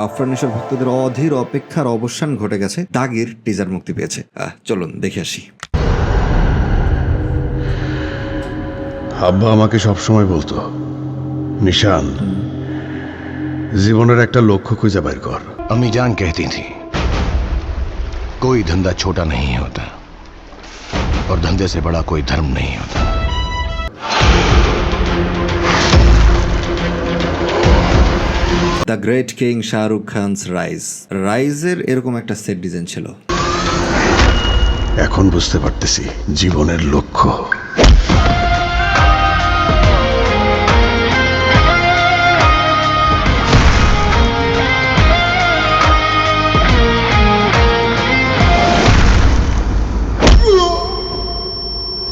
আফরানিসর ভক্তদের অধীর অপেক্ষার অবসান ঘটে গেছে দাগির টিজার মুক্তি পেয়েছে আহ, চলুন দেখে আসি আব্বা আমাকে সবসময় বলতো নিশান জীবনের একটা লক্ষ্য খুঁজে বের কর अम्मी जान कहती थी कोई धंधा छोटा नहीं होता और धंधे से बड़ा कोई धर्म नहीं होता the great king Shahrukh Khan's Raees. রাইজের এরকম একটা সেট ডিজাইন ছিল। এখন বুঝতে পারতেছি জীবনের লক্ষ্য।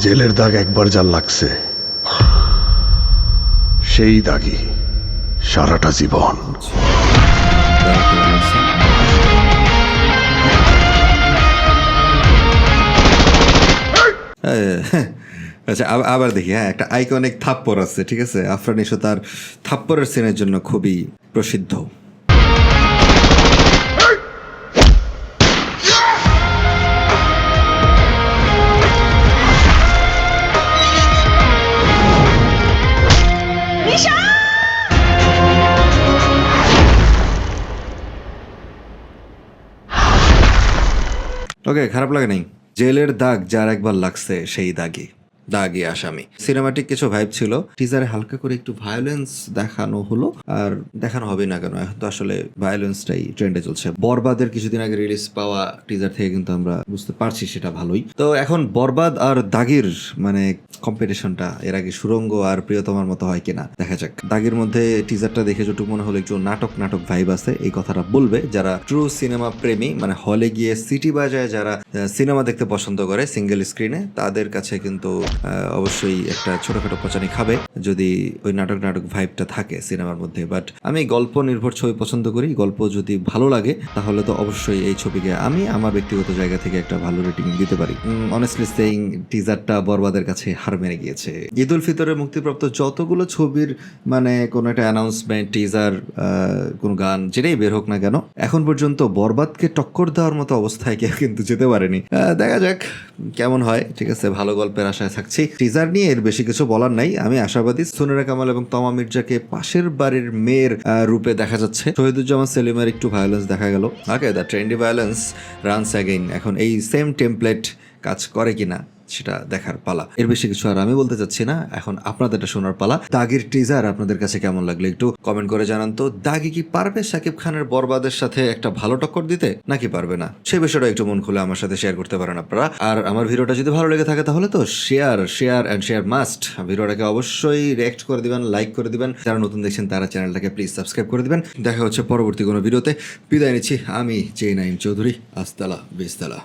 জেলের দাগ একবার যা লাগছে, সেই দাগই। সারাটা জীবন। আচ্ছা আবার দেখি হ্যাঁ একটা আইকনিক থাপ্পর আছে, ঠিক আছে? আফরানিসও তার থাপ্পরের সিনের জন্য খুবই প্রসিদ্ধ। ওকে খারাপ লাগে নাই। জেলের দাগ যার একবার লাগছে, সেই দাগে দাগে আসামি। সিনেমাটিক কিছু ভাইব ছিল। টিজারে হালকা করে একটু ভায়োলেন্স দেখানো হলো, আর দেখানো হবে না কেন? এখন তো আসলে ভায়োলেন্সটাই ট্রেন্ডে চলছে। বরবাদের কিছুদিন আগে রিলিজ পাওয়া টিজার থেকে কিন্তু আমরা বুঝতে পারছি সেটা ভালোই। তো এখন বরবাদ আর দাগির মানে কম্পিটিশনটা এর আগে সুরঙ্গ আর প্রিয়তমার মতো হয় কিনা, দেখা যাক। দাগের মধ্যে টিজারটা দেখে যেটুকু মনে হলো একটু নাটক নাটক ভাইব আছে, এই কথাটা বলবে যারা ট্রু সিনেমা প্রেমী মানে হলে গিয়ে সিটি বাজায় যারা সিনেমা দেখতে পছন্দ করে সিঙ্গেল স্ক্রিনে তাদের কাছে কিন্তু অবশ্যই একটা ছোটখাটো পচানি খাবে যদি ওই নাটক নাটক ভাইবটা থাকে সিনেমার মধ্যে। বাট আমি গল্প নির্ভর ছবি পছন্দ করি, গল্প যদি ভালো লাগে, তাহলে তো অবশ্যই এই ছবিকে আমি আমার ব্যক্তিগত জায়গা থেকে একটা ভালো রেটিং দিতে পারি। অনেস্টলি সেইং টিজারটা বরবাদের কাছে হার মেরে গিয়েছে। ঈদ উল ফিতরে মুক্তিপ্রাপ্ত যতগুলো ছবির মানে কোনো একটা অ্যানাউন্সমেন্ট টিজার কোনো গান, যেটাই বের হোক না কেন, এখন পর্যন্ত বরবাদকে টক্কর দেওয়ার মতো অবস্থায় কেউ কিন্তু যেতে পারেনি। দেখা যাক কেমন হয়। ঠিক আছে, ভালো গল্পের আশায় থাকছি। টিজার নিয়ে এর বেশি কিছু বলার নাই। আমি আশাবাদী সুনেরা কামাল এবং তমা মির্জাকে পাশের বাড়ির মেয়ের রূপে দেখা যাচ্ছে। শহীদুজ্জামান সেলিমের একটু ভায়োলেন্স দেখা গেল। Okay the trendy violence runs again এখন এই সেম টেমপ্লেট কাজ করে কিনা? সেটা দেখার পালা। এর বেশি কিছু আর আমি বলতে চাচ্ছি না। এখন আপনাদেরটা শোনার পালা। দাগির টিজার আপনাদের কাছে কেমন লাগল একটু কমেন্ট করে জানান তো। দাগি কি পারবে সাকিব খানের বরবাদের সাথে একটা ভালো টক্কর দিতে? নাকি পারবে না? সেই বিষয়টা একটু মন খুলে আমার সাথে শেয়ার করতে পারেন আপনারা। আর আমার ভিডিওটা যদি ভালো লেগে থাকে তাহলে তো share share and share must ভিডিওটাকে অবশ্যই রিয়াক্ট করে দিবেন লাইক করে দিবেন। যারা নতুন দেখছেন তারা চ্যানেলটাকে প্লিজ সাবস্ক্রাইব করে দিবেন। দেখা হচ্ছে পরবর্তী কোনো ভিডিওতে। বিদায় নিচ্ছি, আমি জে নাইম চৌধুরী আস্তালা, বিস্তালা।